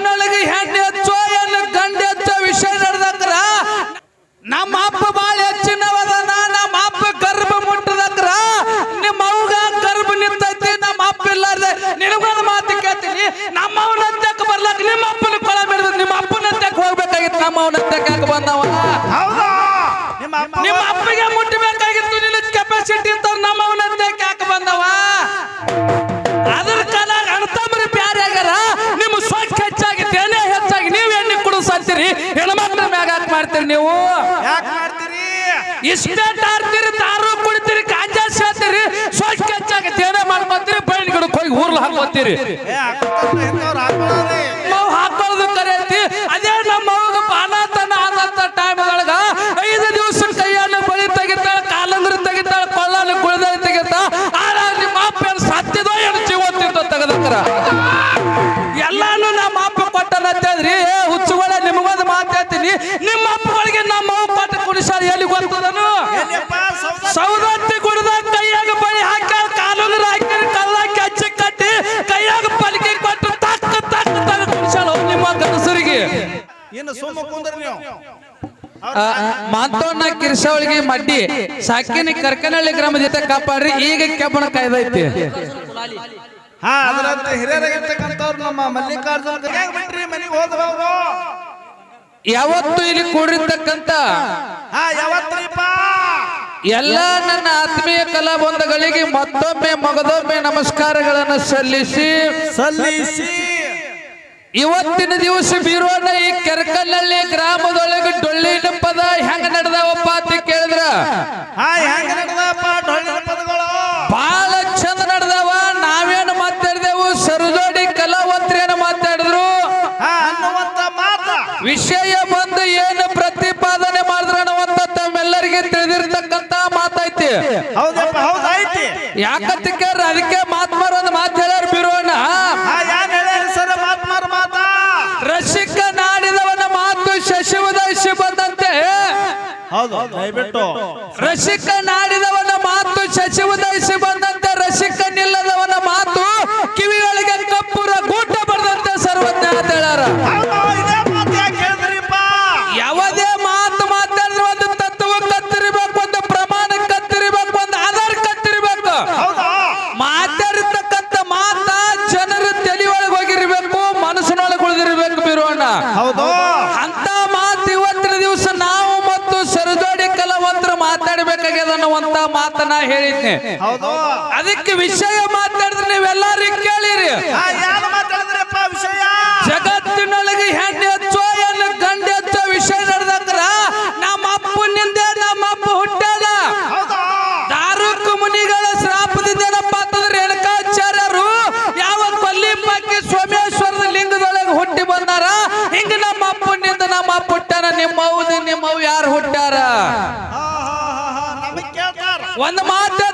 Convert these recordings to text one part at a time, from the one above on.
ಜಗತ್ತಿನೊಳಗೆ ಹೆಣ್ಣು ಹೆಚ್ಚೋ ಏನು ಗಂಡ ಹೆಚ್ಚೋ ವಿಷಯ ನಡೆದಕ್ರ ನಮ್ಮ ಅಪ್ಪ ಬಾಳ ಹೆಚ್ಚಿನವದನ ನಮ್ಮ ಅಪ್ಪ ಗರ್ಭ ಮುಟ್ಟದಕ್ರ ನಿಮ್ಮ ಅವ್ಗ ಗರ್ಭ ನಿಂತೈತಿ ನಮ್ಮ ಅಪ್ಪ ಇಲ್ಲಾರ್ದೆ. ನಿನಗೊಂದು ಮಾತು ಕೇಳ್ತೀನಿ ನಮ್ಮ ಅವನ ಹತ್ತಕ್ಕೆ ಬರ್ಲಾಕ ನಿಮ್ಮ ಅಪ್ಪನ ಕೊಳ ಮೇಡಿದ ನಿಮ್ಮ ಅಪ್ಪನ ಹತ್ತಕ್ಕೆ ಹೋಗ್ಬೇಕಾಗಿತ್ತು ನಮ್ಮ ಅವನ ಹತ್ತಕ್ಕೆ ಬಂದವ? ನಿಮ್ಮ ಅಪ್ಪಗೆ ಮುಟ್ಟಬೇಕಾಗಿತ್ತು ನಿನ್ನ ಕೆಪಾಸಿಟಿ ಅಂತ ನಮ್ಮ ಅವನ ನೀವು? ಯಾಕೆ ಮಾಡ್ತೀರಿ? ಇಷ್ಟೇ ತಾರು ಕುಡಿತೀರಿ ಕಾಂಜಾ ಹೆಚ್ಚಾಗಿ ತೇನೆ ಮಾಡ್ಕೊಂತೀರಿ ಬೈಲ್ ಗಿಡಕ್ಕೆ ಹೋಗಿ ಊರ್ಲ ಹಾಕೋತೀರಿ ನಾವು ಹಾಕೋದು ಕರೆಯತಿ ಅದೇ ನಮ್ಮ ಅನಾಥನ ಬಾಣತನ ಆದಂತ ಒಳಗ ಐದು ದಿವಸ ಕೈಯನ್ನು ಬಳಿ ತೆಗಿತಾಳ ಕಾಲಂದ್ರ ತೆಗಿತಾಳ ಕೊಳ್ಳಲ್ಲಿ ಕುಳಿದಲ್ಲಿ ತೆಗಿತಾ ಆಗ ನಿಮ್ಮ ಅಪ್ಪ ಏನು ಸತ್ತಿದೋ ಏನು ಜೀವತ್ತಿದ್ದೋ ತೆಗೆದಕ್ರ. ಎಲ್ಲಾನು ನಮ್ಮ ಅಪ್ಪ ಕೊಟ್ಟನ ಅಂತೇಳ್ರಿ ಏ ಹುಚ್ಚುಗಳ ನಿಮಗೊಂದು ಮಾತಾಡ್ತೀನಿ ನಿಮ್ಮ ಮಾತೋಣ್ಣ ಕಿರ್ಸವಳಿಗೆ ಮಡ್ಡಿ. ಸಾಕಿನ ಕರ್ಕನಹಳ್ಳಿ ಗ್ರಾಮ ಜೊತೆ ಕಾಪಾಡ್ರಿ ಈಗ ಕೆಬ್ಬಣ ಕಾಯ್ದೈತಿ. ಹಾ ಅದರಂತೆ ಹಿರಿಯರಾಗಿರ್ತಕ್ಕಂಥವ್ರು ನಮ್ಮ ಮಲ್ಲಿಕಾರ್ಜುನ ಬಿಟ್ರಿ ಮನೆಗೆ ಹೋದ್ರ ಅವರು ಯಾವತ್ತು ಇಲ್ಲಿ ಕೂಡಿರ್ತಕ್ಕಂತ ಹಾ ಎಲ್ಲ ನನ್ನ ಆತ್ಮೀಯ ಕಲಾಬಂಧಗಳಿಗೆ ಮತ್ತೊಮ್ಮೆ ಮಗದೊಮ್ಮೆ ನಮಸ್ಕಾರಗಳನ್ನು ಸಲ್ಲಿಸಿ. ಸಲ್ಲಿಸಿ. ಇವತ್ತಿನ ದಿವಸ ಬೀರೋಣ ಈ ಕೆರ್ಕಲ್ನಲ್ಲಿ ಗ್ರಾಮದೊಳಗೆ ಡೊಳ್ಳಿನ ಪದ ಹೆಂಗ ನಡೆದವಪ್ಪ ಅಂತ ಕೇಳಿದ್ರ? ಬಹಳ ಚಂದ ನಡೆದವ ನಾವೇನು ಮಾತಾಡಿದೆವು? ಸರಜೋಡಿ ಕಲಾವಂತರೇನು ಮಾತಾಡಿದ್ರು. ವಿಷಯ ಬಂದು ಏನು ಪ್ರತಿಪಾದನೆ ಮಾಡಿದ್ರ ಅನ್ನುವಂತ ತಮ್ಮೆಲ್ಲರಿಗೆ ತಿಳಿದಿರ್ತಕ್ಕಂತ ಮಾತೈತಿ. ಯಾಕಂತ ಕೇಳ್ರಿ ಅದಕ್ಕೆ ಮಾತ್ಮಾರ ಒಂದು ಮಾತು ಹೇಳ್ಯಾರ ಬೀರೋಣ ಹಾ ಯಾನ್ ಹೇಳ್ಯಾರಿ ಸರ್ ಮಾತ್ಮಾರ ಮಾತಾ ರಸಿಕ ನಾಡಿದವನ ಮಾತು ಶಶಿವದಶಿ ಬಂದಂತೆ ಹೌದು. ದಯವಿಟ್ಟು. ರಸಿಕ ನಾಡಿದವನ ಮಾತು ಶಶಿವದಶಿ ಬಂದಂತೆ ರಸಿಕ ನಿಲ್ಲದವನ ಮಾತು ಕಿವಿಗಳಿಗೆ ಕಪ್ಪುರ ಗೂಟ ಬರೆದಂತೆ ಸರ್ವಜ್ಞ ಅಂತ ಹೇಳ್ಯಾರ ಮಾತಾಡಬೇಕಾಗ್ಯದ ಅನ್ನುವಂತ ಮಾತನ್ನ ಹೇಳಿದ್ನೆ. ಅದಕ್ಕೆ ವಿಷಯ ಮಾತಾಡಿದ್ರೆ ನೀವೆಲ್ಲರೂ ಕೇಳಿರಿ. ಜಗತ್ತಿನೊಳಗೆ ಹೆಣ್ಣು ಹೆಚ್ಚೋ ಏನು ಗಂಡ ಹೆಚ್ಚೋ ವಿಷಯ ನಡೆದ್ರ ನಮ್ಮ ಅಪ್ಪನಿಂದ ನಮ್ಮ ಅಪ್ಪ ಹುಟ್ಟದ ದಾರುಕ ಮುನಿಗಳ ಶ್ರಾಪದಿಂದ ಏನಪ್ಪ ಅಂತಂದ್ರೆ ರೇಣುಕಾಚಾರ್ಯರು ಯಾವ ಕೊಲ್ಲಿಪಕ್ಕಿ ಸೋಮೇಶ್ವರದ ಲಿಂಗದೊಳಗೆ ಹುಟ್ಟಿ ಬಂದಾರ? ಹಿಂಗ ನಮ್ಮ ಅಪ್ಪನಿಂದ ನಮ್ಮ ಅಪ್ಪ ಹುಟ್ಟಾರ ನಿಮ್ಮ ಹೌದು ನಿಮ್ಮ ಯಾರು ಹುಟ್ಟಾರ ಒಂದು ಮಾತಾಡ್ತೀನಿ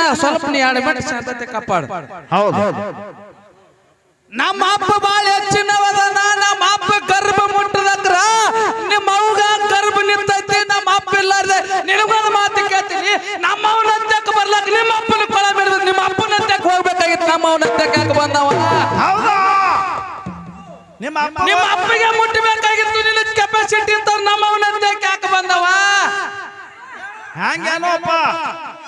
ಹಣ ಸ್ವಲ್ಪ ನೀ ಎರಡು ಮಿನಿಟ್ ಶಾಂತತೆ ಕಾಪಾಡು. ಹೌದು. ನಮ್ಮ ಅಪ್ಪ ಬಾಳ ಹೆಚ್ಚಿನವದನ ನಮ್ಮ ಅಪ್ಪ ಗರ್ಭ ಮುಟ್ಟದಕ್ರ ನಿಮ್ಮ ಅವ್ಗ ಗರ್ಭ ನಿಂತೈತಿ ನಮ್ಮ ಅಪ್ಪ ಇಲ್ಲಾರ್ದೆ. ನಿನಗೊಂದು ಮಾತು ಕೇಳ್ತೀನಿ ನಮ್ಮ ಅವನ ಹತ್ತಕ್ಕೆ ಬರ್ಲಕ್ ನಿಮ್ಮ ಅಪ್ಪನ ಕೊಳ ಮೇಡಿದ ನಿಮ್ಮ ಅಪ್ಪನ ಹತ್ತಕ್ಕೆ ಹೋಗ್ಬೇಕಾಗಿತ್ತು ನಮ್ಮ ಅವನ ಹತ್ತಕ್ಕೆ ಯಾಕೆ ಬಂದವ? ಹೌದಾ? ನಿಮ್ಮ ನಿಮ್ಮ ಅಪ್ಪಗೆ ಮುಟ್ಟಬೇಕಾಗಿತ್ತು ನಿನ್ನ ಕೆಪಾಸಿಟಿ ಅಂತ ನಮ್ಮ ಅವನ ಹತ್ತಕ್ಕೆ ಯಾಕೆ ಬಂದವ? ಹಂಗೇನೋಪ್ಪ ಅಪ್ಪ.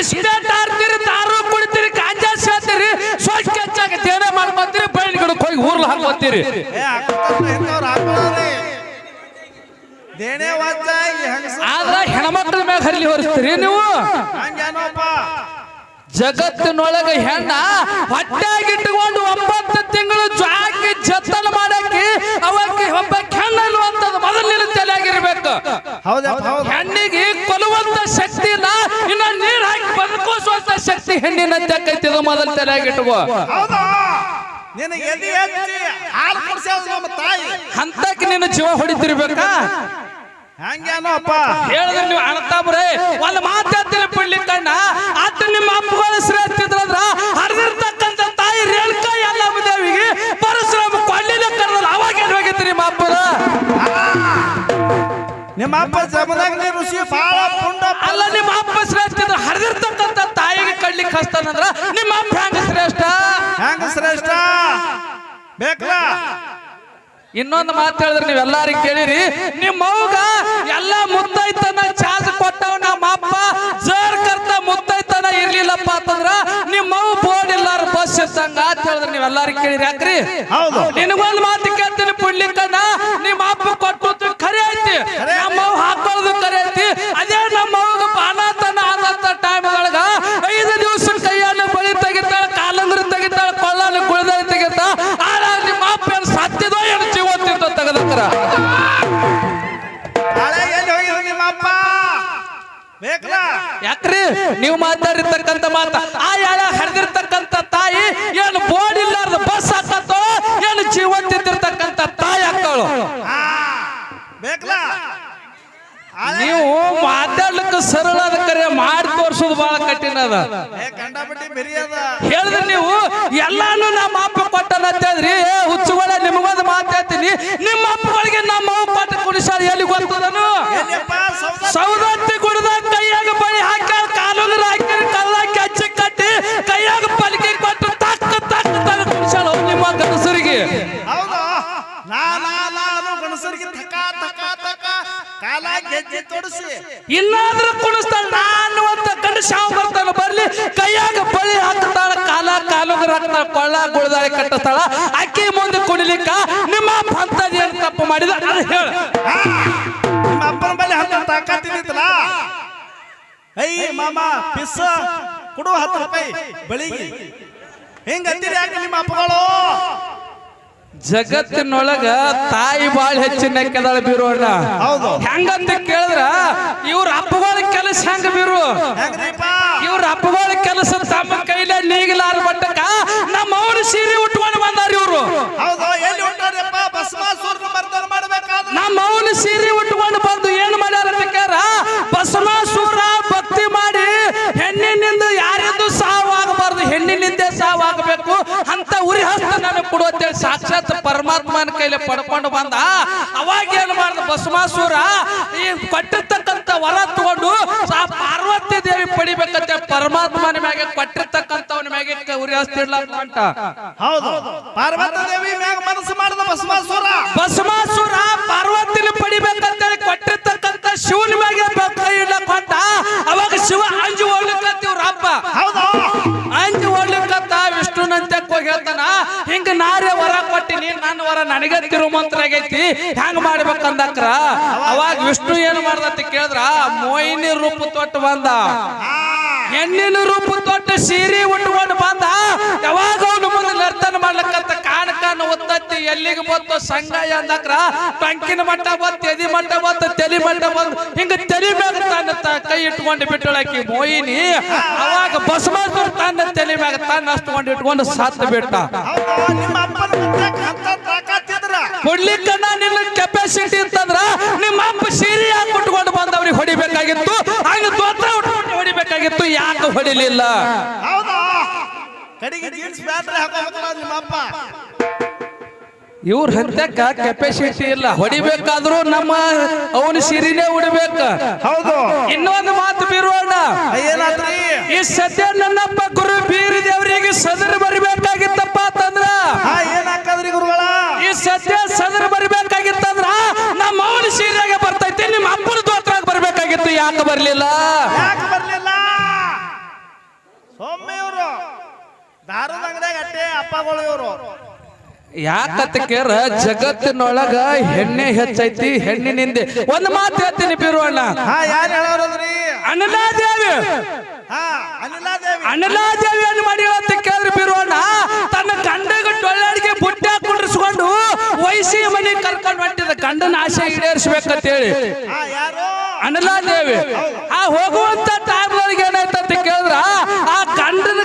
ಇಸ್ಪೇಟ್ ಆಡ್ತೀರಿ ದಾರು ಕುಡಿತೀರಿ ಕಾಂಜಾ ಸೇರ್ತೀರಿ ಸ್ವಚ್ಛ ಹೆಚ್ಚಾಗಿ ತೇನೆ ಮಾಡ್ಕೊತೀರಿ ಬೈಲ್ ಗಿಡಕ್ಕೆ ಹೋಗಿ ಊರ್ಲ ಹಾಕೋತೀರಿ ದೇಣೆ ಆದ್ರ ಹೆಣ್ಮಕ್ಳ ಮ್ಯಾಗ ಹರಿಲಿ ಹೊರಿಸ್ತೀರಿ ನೀವು? ಜಗತ್ತಿನೊಳಗ ಹೆಣ್ಣ ಹೊಟ್ಟಾಗಿಟ್ಟುಕೊಂಡು ಒಂಬತ್ತು ತಿಂಗಳು ಜಾಕಿ ಜತನ ಮಾಡಕ್ಕೆ ಅವಕ್ಕೆ ಒಬ್ಬ ಹೆಣ್ಣ ಅನ್ನುವಂಥದ್ದು ಮೊದಲಿನ ತಲೆಯಾಗಿರ್ಬೇಕು. ಹೆಣ್ಣಿಗೆ ಕೊಲ್ಲುವಂತ ಶಕ್ತಿ ಇಲ್ಲ ಇನ್ನ ನೀರ್ ಹಾಕಿ ಶಕ್ತಿ ಹೆಣ್ಣಿನ ತೆಕ್ಕೈತಿ ಇದು ಮೊದಲು ತಲೆಯಾಗಿಟ್ಟುಕೋ ಹೌದಾ? ನಿನಗೆ ಎದೆ ಹಚ್ಚಿ ಹಾಲು ಕುಡ್ಸ್ಯಾವ ನಮ್ಮ ತಾಯಿ. ಅಂತಕ್ಕೆ ನೀನು ಜೀವ ಹೊಡಿತಿರ್ಬೇಕಾ? ಹಂಗೇನೋ ಅಪ್ಪ. ಹೇಳಿದ್ರೆ ನೀವು ಅಣ್ತಾಬ್ರೆ ಒಂದು ಮಾತಾಡ್ತೀನಿ ಬಿಡ್ಲಿಕ್ಕಣ್ಣ ಆತ ನಿಮ್ಮ ಅಪ್ಪಗಳ ಶ್ರೇಷ್ಠಿದ್ರಂದ್ರ ಹರಿದಿರ್ತಕ್ಕಂಥ ತಾಯಿ ರೇಣುಕಾ ಎಲ್ಲ ದೇವಿಗೆ ಪರಶುರಾಮ ಕೊಳ್ಳಿನ ಕರೆದಲ್ಲ ಅವಾಗ ನಿಮ್ಮ ಅಪ್ಪರ. ನಿಮ್ಮ ಅಪ್ಪ ಜಮದಾಗ ನೀ ಋಷಿ ಬಾಳ ಪುಂಡ ಅಲ್ಲ ನಿಮ್ಮ ಅಪ್ಪ ಶ್ರೇಷ್ಠ ಇದ್ರ ಹರಿದಿರ್ತಕ್ಕಂಥ ತಾಯಿಗೆ ಕಡ್ಲಿಕ್ಕೆ ಹಸ್ತಾನಂದ್ರ ನಿಮ್ಮ ಅಪ್ಪ ಹೆಂಗ ಶ್ರೇಷ್ಠ? ಹೆಂಗ ಶ್ರೇಷ್ಠ? ಬೇಕಲ್ಲ? ಇನ್ನೊಂದು ಮಾತು ಹೇಳಿದ್ರೆ ನೀವೆಲ್ಲಾರಿಗೆ ಕೇಳಿರಿ. ನಿಮ್ಮ ಅವ್ಗ ಎಲ್ಲ ಮುತ್ತೈತನ ಚಾರ್ಜ್ ಕೊಟ್ಟವ ನಮ್ಮ ಅಪ್ಪ. ಜರ್ ಕರ್ತ ಮುತ್ತೈತನ ಇರ್ಲಿಲ್ಲಪ್ಪ ಅಂತಂದ್ರ ನಿಮ್ಮ ಅವ್ ಬೋರ್ಡ್ ಇಲ್ಲಾರ ಬಸ್ ಇದ್ದಂಗ ಅಂತ ಹೇಳಿದ್ರೆ ನೀವೆಲ್ಲಾರಿ ಕೇಳಿರಿ ಯಾಕ್ರಿ? ಹೌದು. ನಿನಗೊಂದು ಮಾತು ಕೇಳ್ತೀನಿ ಪುಣ್ಯಕ್ಕಣ್ಣ ನೀವು ಮಾತಾಡ್ಲಿಕ್ಕೆ ಸರಳ ಅದ ಕರೆ ಮಾಡಿ ತೋರ್ಸೋದು ಬಹಳ ಕಠಿಣ ಅದ. ಹೇಳಿದ್ರೆ ನೀವು ಎಲ್ಲಾನು ನಮ್ಮ ಅಪ್ಪ ಕೊಟ್ಟನ ಅಂತ ಹೇಳಿದ್ರಿ. ಏ ಹುಚ್ಚುಗಳ ನಿಮಗೊಂದು ಮಾತಾಡ್ತೀನಿ ನಿಮ್ಮ ಅಪ್ಪಗಳಿಗೆ ನಮ್ಮ ಅಪ್ಪ ಕುಡಿಸ ಕುಡಿಸಾರ ಎಲ್ಲಿ ಗೊತ್ತದನು? ಸೌದತ್ತಿ ಕುಡಿದ ಕೈಯಾಗ ಬಳಿ ಹಾಕಿ ಕಾಲ ಗೆಜ್ಜೆ ತೊಡಸಿ. ಇಲ್ಲಾದ್ರೂ ಕುಣಿಸ್ತಾಳ ನಾನು ಅಂತ ಕಣ್ಣು ಶಾವ ಬರ್ತಾನ ಬರ್ಲಿ ಕೈಯಾಗ ಬಳಿ ಹಾಕ್ತಾಳ ಕಾಲ ಕಾಲುಂಗ್ರ ಹಾಕ್ತಾಳ ಕೊಳ್ಳ ಗುಳದಾಳಿ ಕಟ್ಟಿಸ್ತಾಳ. ಅಕ್ಕಿ ಮುಂದೆ ಕುಣಿಲಿಕ್ಕ ನಿಮ್ಮ ಅಪ್ಪ ಅಂತದ್ ಏನ್ ತಪ್ಪು ಮಾಡಿದ? ಅದು ಹೇಳ. ನಿಮ್ಮ ಅಪ್ಪನ ಬಳಿ ಹತ್ತು ತಾಕತ್ತಿತ್ತಲ್ಲ ಐ ಮಾಮ ಪಿಸ್ ಕೊಡು ಹತ್ತು ರೂಪಾಯಿ ಬಳಿಗೆ ಹೆಂಗ ಅಂತೀರಿ ಯಾಕೆ ನಿಮ್ಮ ಅಪ್ಪಗಳು? ಜಗತ್ತಿನೊಳಗ ತಾಯಿ ಬಾಳ ಹೆಚ್ಚಿನ ಕೆದಳ ಬೀರೋಣ ಹೌದು. ಹೆಂಗಂತ ಕೇಳಿದ್ರ ಇವ್ರ ಅಪ್ಪಗಳ ಕೆಲಸ ಹೆಂಗ ಬೀರು? ಇವ್ರ ಅಪ್ಪಗಳ ಕೆಲಸ ತಮ್ಮ ಕೈಲೇ ನೀಗಲಾರ ಮಟ್ಟಕ್ಕ ನಮ್ಮ ಅವ್ರ ಸೀರೆ ಉಟ್ಕೊಂಡು ಬಂದಾರ ಇವ್ರು. ನಮ್ಮ ಅವನ ಸೀರೆ ಉಟ್ಕೊಂಡು ಬಂದು ಏನ್ ಮಾಡ್ಯಾರ ಬಸವಾಸೂರ ಹಸ್ತ ಅಂತ ಹೇಳಿ ಸಾಕ್ಷಾತ್ ಪರಮಾತ್ಮನ ಕೈಲಿ ಪಡ್ಕೊಂಡು ಬಂದ. ಅವಾಗ ಏನ್ ಮಾಡ್ದ ಬಸಮಾಸುರ ಈ ಕೊಟ್ಟಿರ್ತಕ್ಕಂಥ ವರ ತಗೊಂಡು ಆ ಪಾರ್ವತಿ ದೇವಿ ಪಡಿಬೇಕಂತ. ಪರಮಾತ್ಮನ ಮ್ಯಾಗೆ ಕೊಟ್ಟಿರ್ತಕ್ಕಂಥವನ ಮ್ಯಾಗೆ ಉರಿ ಅಂತ. ಹೌದು. ಪಾರ್ವತಿ ದೇವಿ ಮ್ಯಾಗ ಮನಸ್ಸು ಮಾಡಿದ ಬಸಮಾಸುರ ಬಸಮಾಸುರ ಪಾರ್ವತಿನ ಪಡಿಬೇಕಂತೇಳಿ ಕೊಟ್ಟಿರ್ತಕ್ಕಂಥ ಶಿವನ ಮ್ಯಾಗೆ ಕೈ ಇಡ್ಲಕ್ಕ ಅವಾಗ ಶಿವ ಹಿಂಗ ನಾರೇ ವರ ಕೊಟ್ಟಿನಿ ನನ್ನ ವರ ನನಗೆ ತಿರುಮಂತ್ರ ಆಗೈತಿ, ಹೆಂಗ್ ಮಾಡ್ಬೇಕಂದಕ್ರ? ಅವಾಗ ವಿಷ್ಣು ಏನ್ ಮಾಡ್ದತಿ ಕೇಳಿದ್ರ? ಮೋಹಿನಿ ರೂಪ ತೊಟ್ಟು ಬಂದ. ಹೆಣ್ಣಿನ ರೂಪ ತೊಟ್ಟು ಸೀರೆ ಉಟ್ಕೊಂಡು ಬಂದ. ಯಾವಾಗ ಅವನು ಮುಂದೆ ನರ್ತನ ಮಾಡ್ಲಕ್ಕಂತ ಕಾಣಕಾನ ಒತ್ತತ್ತಿ ಎಲ್ಲಿಗೆ ಬಂತು ಸಂಗಾಯ ಅಂದಕ್ರ? ಟಂಕಿನ ಮಟ್ಟ ಬಂತು, ಎದಿ ಮಟ್ಟ ಬಂತು, ತಲಿ ಮಟ್ಟ ಬಂತು, ಹಿಂಗ ತಲಿ ತನ್ನ ತ- ಕೈ ಇಟ್ಕೊಂಡು ಬಿಟ್ಟಳಾಕಿ ಮೋಯಿನಿ ಅವಾಗ ಬಸವಾಸು ತನ್ನ ತಲೆ ಮ್ಯಾಗ ತನ್ನ ಅಷ್ಟಕೊಂಡು ಇಟ್ಕೊಂಡು ಸತ್ತು ಬಿಟ್ಟ. ಅಂತ ಕೊಡ್ಲಿಕ್ಕನ್ನ ನಿನ್ನ ಕೆಪಾಸಿಟಿ ಅಂತಂದ್ರ ನಿಮ್ಮ ಅಪ್ಪ ಸೀರೆ ಯಾಕೆ ಉಟ್ಕೊಂಡು ಬಂದವ್ರಿಗೆ ಹೊಡಿಬೇಕಾಗಿತ್ತು? ಹಂಗ ದೋತ್ರ ಉಟ್ಕೊಂಡು ಹೊಡಿಬೇಕಾಗಿತ್ತು, ಯಾಕೆ ಹೊಡಿಲಿಲ್ಲ? ಕಡೆಗೆ ಜೀನ್ಸ್ ಬ್ಯಾಟ್ರಿ ಹಾಕೋಬೇಕಲ್ಲ ನಿಮ್ಮ ಅಪ್ಪ. ಇವ್ರ ಹಂತಕ್ಕ ಕೆಪಾಸಿಟಿ ಇಲ್ಲ. ಹೊಡಿಬೇಕಾದ್ರೂ ನಮ್ಮ ಅವನ ಸಿರಿನೇ ಉಡ್ಬೇಕ. ಹೌದು. ಇನ್ನೊಂದು ಮಾತು ಬೀರೋಣ ಈ ಸದ್ಯ ನನ್ನಪ್ಪ ಗುರು ಬೀರಿದೇವರಿಗೆ ದೇವರಿಗೆ ಬರಬೇಕಾಗಿತ್ತಪ್ಪ ಅಂತಂದ್ರ? ಏನಾಕದ್ರಿ ಗುರುಗಳ? ಈ ಸದ್ಯ ಸದರ್ ಬರಿಬೇಕಾಗಿತ್ತಂದ್ರ ನಮ್ಮ ಅವನ ಸೀರೆಗೆ ಬರ್ತೈತಿ ನಿಮ್ಮ ಅಪ್ಪನ ದೋತ್ರಾಗ ಬರ್ಬೇಕಾಗಿತ್ತು. ಯಾಕೆ ಬರ್ಲಿಲ್ಲ? ಯಾಕೆ ಬರ್ಲಿಲ್ಲ? ಸೊಮ್ಮೆ ಇವರು. ದಾರದ ಅಂಗಡಿಯಾಗ ಅಟ್ಟೆ ಅಪ್ಪಗಳು ಇವರು. ಯಾಕತ್ತ ಕೇರ ಜಗತ್ತಿನೊಳಗ ಹೆಣ್ಣೆ ಹೆಚ್ಚೈತಿ ಹೆಣ್ಣಿನಿಂದ. ಒಂದ್ ಮಾತು ಹೇಳ್ತೀನಿ ಬಿರುವಣ್ಣ ಅನಲಾದೇವಿ ಅನಿಲಾದೇವಿ ಏನ್ ಮಾಡಿ ಅಂತ ಕೇಳ್ರಿ ಬಿರುವಣ್ಣ ತನ್ನ ಗಂಡಗ ಡೊಳ್ಳಾಡಿಗೆ ಬುಟ್ಟ ಕುಂಡ್ರಿಸ್ಕೊಂಡು ವಯಸ್ಸಿ ಮನೆ ಕರ್ಕೊಂಡು ಹೊಂಟಿದ ಗಂಡನ ಆಸೆ ಈಡೇರಿಸ್ಬೇಕಂತ ಹೇಳಿ ಅನಲಾದೇವಿ ಆ ಹೋಗುವಂತ ಟಾರ್ಲರ್ಗೆ ಏನಾಯ್ತಂತ ಕೇಳಿದ್ರ ಆ ಗಂಡನ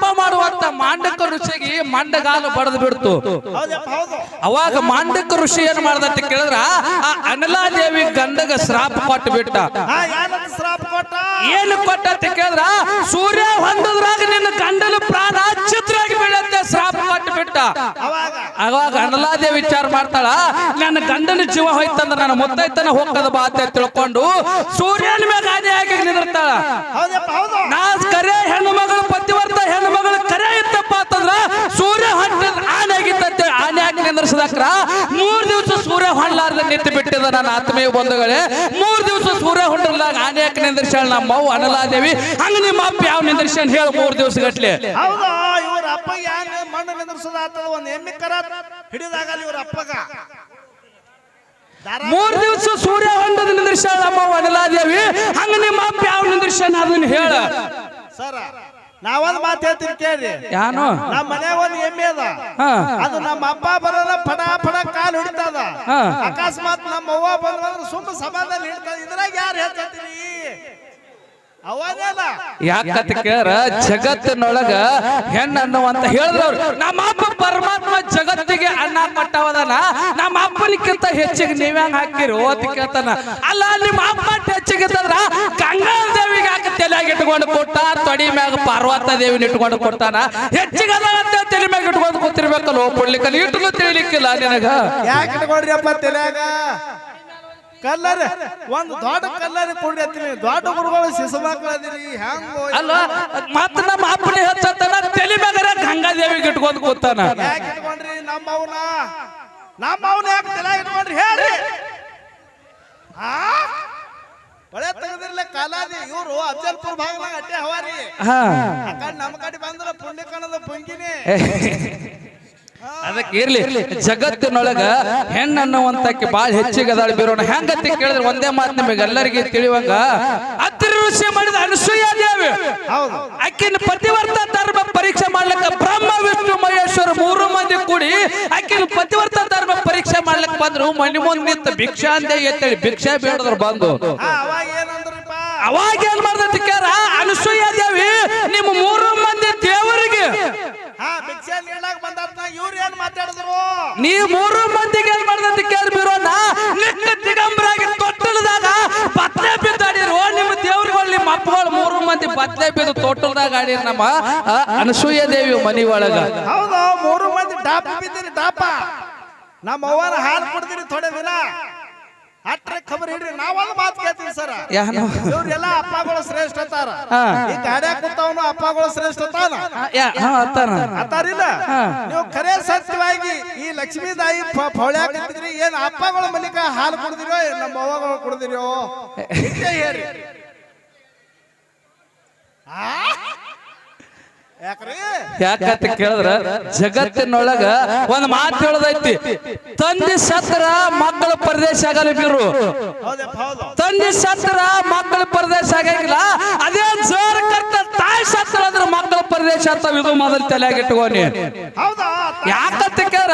ಕಾಲ ಮಾಡುವಂತ ಮಾಂಡಕ ಋಷಿಗೆ ಮಂಡಗಾಲು ಬಡದು ಬಿಡ್ತು. ಅವಾಗ ಮಾಂಡಕ ಋಷಿ ಏನ್ ಮಾಡ್ದಂತ ಕೇಳಿದ್ರ? ಆ ಅನಲಾದೇವಿ ಗಂಡಗ ಶ್ರಾಪ ಕೊಟ್ಟು ಬಿಟ್ಟ. ಶ್ರಾಪ ಕೊಟ್ಟ ಏನು ಕೊಟ್ಟ ಅಂತ ಕೇಳಿದ್ರ? ಸೂರ್ಯ ಹೊಂದದ್ರಾಗ ನಿನ್ನ ಗಂಡನ ಪ್ರಾಣ ಚಿತ್ರಾಗಿ ಬೀಳಂತೆ ಶ್ರಾಪ ಕೊಟ್ಟು ಬಿಟ್ಟ. ಅವಾಗ ಅವಾಗ ಅನಲಾದೇವಿ ವಿಚಾರ ಮಾಡ್ತಾಳ ನನ್ನ ಗಂಡನ ಜೀವ ಹೋಯ್ತಂದ್ರ ನನ್ನ ಮುತ್ತೈತನ ಹೋಗದ ಬಾತ ತಿಳ್ಕೊಂಡು ಸೂರ್ಯನ ಮೇಲೆ ಆಗಿ ನಿಂದಿರ್ತಾಳ. ನಾ ಕರೆ ಹೆಣ್ಣು ಮಗಳು ಪತಿವರ್ತ ಹೆಣ್ಣು ಮಗಳು ಕರೆ ಇತ್ತಪ್ಪ ಅಂತಂದ್ರ ಸೂರ್ಯ ಹೊಂಟದ ಆನೆ ಆಗಿತ್ತಂತೆ ಆನೆ ನಿಂದ್ರಸದಕ್ರ ಮೂರ್ ದಿವಸ ಸೂರ್ಯ ಹೊಂಡ್ಲಾರ್ದ ನಿಂತು ಬಿಟ್ಟಿದ ನನ್ನ ಆತ್ಮೀಯ ಬಂಧುಗಳೇ. ಮೂರ್ ದಿವಸ ಸೂರ್ಯ ಆನೆ ಹಾಕಿ ನಿಂದ್ರಿಸ್ಯಾಳ ನಮ್ಮ ಅವ್ವ ಅನಲಾದೇವಿ. ಹಂಗ ನಿಮ್ಮ ಅಪ್ಪ ಯಾವ ನಿಂದ್ರಿಸ್ಯಾನ ಹೇಳ ಮೂರ್ ದಿವಸ ಗಟ್ಲೆ ಹೌದಾ? ಇವ್ರ ಅಪ್ಪ ಯಾಕೆ ಮಣ್ಣು ನಿಂದ್ರಿಸೋದ ಒಂದ್ ಎಮ್ಮೆ ಕರ ಹಿಡಿದಾಗಲ್ಲ ಇವ್ರ ಅಪ್ಪಗ. ಮೂರ್ ದಿವಸ ಸೂರ್ಯ ಹೊಂಡದ ನಿಂದ್ರಿಸ್ಯಾಳ ನಮ್ಮ ಅನಲಾದೇವಿ. ಹಂಗ ನಿಮ್ಮ ಅಪ್ಪ ಯಾವ ನಿಂದ್ರಿಸ್ಯಾನ ಅದನ್ನ ಹೇಳ. ಸರ ನಾವೊಂದ್ ಮಾತು ಹೇಳ್ತೀನಿ ಕೇಳ್ರಿ. ಯಾನು? ನಮ್ಮ ಮನೆ ಒಂದು ಎಮ್ಮೆ ಅದ. ಅದು ನಮ್ಮ ಅಪ್ಪ ಬರೋಲ್ಲ ಫಡ ಪಡ ಕಾಲು ಹಿಡಿತದ. ಅಕಸ್ಮಾತ್ ನಮ್ಮ ಅವ್ವ ಬಂದ್ರೆ ಸುಮ್ಮ ಸಮಾಧಾನ ಹಿಡ್ತದ ಇದ್ರಾಗ ಯಾರು ಹೇಳ್ತೀನಿ ಯಾಕಂತ ಕೇಳ ಜಗತ್ತಿನೊಳಗ ಹೆಣ್ಣ ಅನ್ನುವಂತ ಹೇಳಿದ್ರವ್ರು ನಮ್ಮ ಅಪ್ಪ ಪರಮಾತ್ಮ ಜಗತ್ತಿಗೆ ಅಣ್ಣ ಕೊಟ್ಟವದನ ನಮ್ಮ ಅಪ್ಪನಿಕ್ಕಿಂತ ಹೆಚ್ಚಿಗೆ ನೀವ್ಯಾಂಗ ಹಾಕಿರಿ ಅಂತ ಕೇಳ್ತಾನ. ಅಲ್ಲ ನಿಮ್ಮ ಅಪ್ಪ ಹೆಚ್ಚಿಗೆ ಗಂಗಾ ದೇವಿಗೆ ಹಾಕಿ ತಲೆಯಾಗ ಇಟ್ಕೊಂಡು ಕೊಟ್ಟ? ತೊಡಿ ಮ್ಯಾಗ ಪಾರ್ವತ ದೇವಿನ ಇಟ್ಕೊಂಡು ಕೊಡ್ತಾನ ಹೆಚ್ಚಿಗೆ ಅದ ಅಂತ ತಲೆ ಮ್ಯಾಗ ಇಟ್ಕೊಂಡು ಕೂತಿರ್ಬೇಕಲ್ಲ ಒಪ್ಪಡ್ಲಿಕ್ಕ ಇಟ್ಟು ತಿಳಿಲಿಕ್ಕಿಲ್ಲ ನಿನಗ. ಯಾಕೆ ಇಟ್ಕೊಂಡ್ರಿ ಅಪ್ಪ ತಲೆಯಾಗ? ಕಲ್ಲರ್ ಒಂದು ದೊಡ್ಡ ಕಲ್ಲರ್ ಕೊಡ್ರಿ ಅಂತೀನಿ ದೊಡ್ಡ ಗುರುಗಳು ಶಿಶು ಹೆಂಗ ಅಲ್ಲ ಮತ್ತ ನಮ್ಮ ಅಪ್ಪನ ಹೆಚ್ಚತ್ತಾನ ತಲೆ ಮ್ಯಾಗ ಗಂಗಾ ದೇವಿಗೆ ಇಟ್ಕೊಂಡು ಕೂತಾನ. ಯಾಕೆ ಇಟ್ಕೊಂಡ್ರಿ? ನಮ್ಮ ಅವನ ನಮ್ಮ ಅವನ ಯಾಕೆ ತಲೆ ಇಟ್ಕೊಂಡ್ರಿ? ಹೇಳ್ರಿ. ಆ? ತೆಗೆದಿರ್ಲಿ ತೆಗೆದಿರ್ಲ ಕಾಲಾದಿ ಇವರು ಅಫಜಲ್ಪುರ್ ಭಾಗದಾಗ ಅಟ್ಟೆ ಹವಾರಿ. ಆ ಕಡೆ ನಮ್ಮ ಕಡೆ ಬಂದ್ರ ಪುಣ್ಯ ಕಣದ ಪುಂಗಿನಿ. ಅದಕ್ಕೆ ಇರ್ಲಿ ಜಗತ್ತಿನೊಳಗ ಹೆಣ್ಣನ್ನುವಂತಕ್ಕೆ ಬಾಳ ಹೆಚ್ಚಿಗೆ ಅದಾಳ ಬೀರೋಣ. ಹೆಂಗತಿ ಕೇಳಿದ್ರೆ ಒಂದೇ ಮಾತು ನಿಮಗೆ ಎಲ್ಲರಿಗೆ ತಿಳಿವಂಗ? ಅತ್ತಿರ ಋಷಿ ಮಾಡಿದ ಅನಸೂಯ ದೇವಿ. ಆಕಿನ ಪತಿವರ್ತ ಧರ್ಮ ಪರೀಕ್ಷೆ ಮಾಡ್ಲಿಕ್ಕ ಬ್ರಹ್ಮ ವಿಷ್ಣು ಮಹೇಶ್ವರ ಮೂರು ಮಂದಿ ಕೂಡಿ ಆಕಿನ ಪತಿವರ್ತ ಧರ್ಮ ಪರೀಕ್ಷೆ ಮಾಡ್ಲಿಕ್ಕೆ ಬಂದ್ರು. ಮನೆ ಮುಂದೆ ನಿಂತ ಭಿಕ್ಷಾ ಅಂತ ಎತ್ತೇಳಿ. ಭಿಕ್ಷೆ ಬೇಡದ್ರು ಬಂದು. ಅವಾಗ ಏನ್ ಮಾಡ್ದತಿ ಕೇರ ಅನಸೂಯ ದೇವಿ ನಿಮ್ಮ ಮೂರು ಬಂದಾರ ಇವ್ರು ಏನ್ ಮಾತಾಡಿದ್ರು? ನೀ ಮೂರು ಮಂದಿಗೆ ಏನ್ ಮಾಡ್ದಂತ ಕೇಳ್ಬಿರೋಣ ನಿಕ್ಕ ದಿಗಂಬರಾಗಿ ತೊಟ್ಟಲದಾಗ ಬತ್ಲೆ ಬಿದ್ದಾಡಿರು ನಿಮ್ಮ ದೇವ್ರುಗಳು ನಿಮ್ಮ ಅಪ್ಪಗಳು ಮೂರು ಮಂದಿ ಬತ್ಲೆ ಬಿದ್ದು ತೊಟ್ಟಲದಾಗ ಆಡಿರ್ ನಮ್ಮ ಅನಸೂಯ ದೇವಿ ಮನಿ ಒಳಗ. ಹೌದು ಮೂರು ಮಂದಿ ಡಾಪ ಬಿದ್ದೀರಿ ಡಾಪ. ನಮ್ಮ ಅವ್ವನ ಹಾಲು ಕುಡ್ದಿರಿ ಥೋಡೆ ದಿನ ಖಬರ್ ಹಿಡ್ರಿ ನಾವೊಂದು ಮಾತು ಕೇಳ್ತೀವಿ ಸರ್. ಯಾನು ಇವ್ರೆಲ್ಲ ಅಪ್ಪಗಳು ಶ್ರೇಷ್ಠ ಅತ್ತಾರ. ಹಾ. ಈ ಗಾಡ್ಯಾಗ ಕೂತವನು ಅಪ್ಪಗಳು ಶ್ರೇಷ್ಠ ಅತ್ತಾನ? ಹಾ ಅತ್ತಾನ. ಅತ್ತಾರಿಲ್ಲ ನೀವು ಖರೆ ಸತ್ಯವಾಗಿ ಈ ಲಕ್ಷ್ಮೀದಾಯಿ ಪೌಳ್ಯಾಕ ಇದ್ರಿ ಏನ್ ಅಪ್ಪಗಳ ಮಲಿಕ ಹಾಲು ಕುಡ್ದಿರೋ ಏನ್ ನಮ್ಮ ಅವ್ವಗಳು ಕುಡ್ದಿರೋ? ಇಷ್ಟೇ ಹೇಳಿ ಆ? ಯಾಕ್ರಿ? ಯಾಕಂತ ಕೇಳಿದ್ರ ಜಗತ್ತಿನೊಳಗ ಒಂದ್ ಮಾತು ಹೇಳದೈತಿ. ತಂದೆ ಸತ್ರ ಮಕ್ಕಳು ಪರದೇಶ ಆಗಲ್ಲ ಬೀರು ತಂದಿ ಸತ್ರ ಮಕ್ಕಳ ಪರದೇಶ ಆಗಂಗಿಲ್ಲ. ಅದೇ ಜೋರ ಕರ್ತ ತಾಯಿ ಸತ್ರ ಅಂದ್ರೆ ಮಕ್ಕಳು ಪರದೇಶ ಅಂತ ಇದು ಮೊದಲು ತಲೆಯಾಗ ಇಟ್ಕೋನಿ ಹೌದಾ? ಯಾಕಂತ ಕೇಳ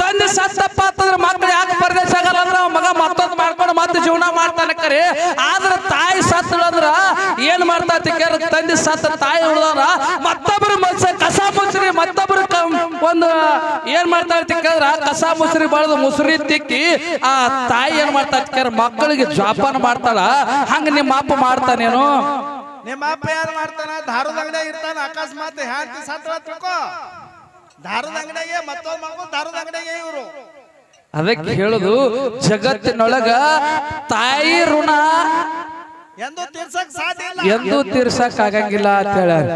ತಂದೆ ಸತ್ತಪ್ಪ ಅಂತಂದ್ರೆ ಮಕ್ಕಳು ಯಾಕೆ ಪರದೇಶ ಆಗಲ್ಲ ಅಂದ್ರೆ ಮಗ ಮತ್ತೊಂದು ಮಾಡ್ಕೊಂಡು ಮತ್ತೆ ಜೀವನ ಮಾಡ್ತಾನೆ ಕರೆ. ಆದ್ರ ತಾಯಿ ಸತ್ರ ಅಂದ್ರ ಏನ್ ಮಾಡ್ತಾ ಕೇಳ ತಂದೆ ಸತ್ತ ತಾಯಿ ಉಳ್ದವ್ರ ಮತ್ತೊಬ್ರು ಮನ್ಸ ಕಸ ಮುಸ್ರಿ ಮತ್ತೊಬ್ರು ಕ- ಒಂದು ಏನ್ ಮಾಡ್ತಾ ಇರ್ತಿಕ್ಕಂದ್ರ ಕಸ ಮುಸ್ರಿ ಬಳದು ಮುಸ್ರಿ ತಿಕ್ಕಿ ಆ ತಾಯಿ ಏನ್ ಮಾಡ್ತಾ ಕೇಳ ಮಕ್ಕಳಿಗೆ ಜಾಪಾನ ಮಾಡ್ತಾಳ. ಹಂಗ ನಿಮ್ಮ ಅಪ್ಪ ಮಾಡ್ತಾನೇನು? ನಿಮ್ಮ ಅಪ್ಪ ಏನ್ ಮಾಡ್ತಾನ? ದಾರದ ಅಂಗಡಿಯಾಗ ಇರ್ತಾನ. ಅಕಸ್ಮಾತ್ ಹ್ಯಾಂತಿ ಸತ್ರ ತಿಳ್ಕೋ. ದಾರದ ಅಂಗಡಿಯಾಗೆ ಮತ್ತೊಂದ್ ಮಗು ದಾರದ ಅಂಗಡಿಯಾಗೆ ಇವರು. ಅದಕ್ಕೆ ಹೇಳುದು ಜಗತ್ತಿನೊಳಗ ತಾಯಿ ಋಣ ಎಂದು ತೀರ್ಸಕ್ ಸಾಧ್ಯ ಇಲ್ಲ. ಎಂದೂ ತೀರ್ಸಕ್ ಆಗಂಗಿಲ್ಲ ಅಂತ ಹೇಳ್ಯಾರ.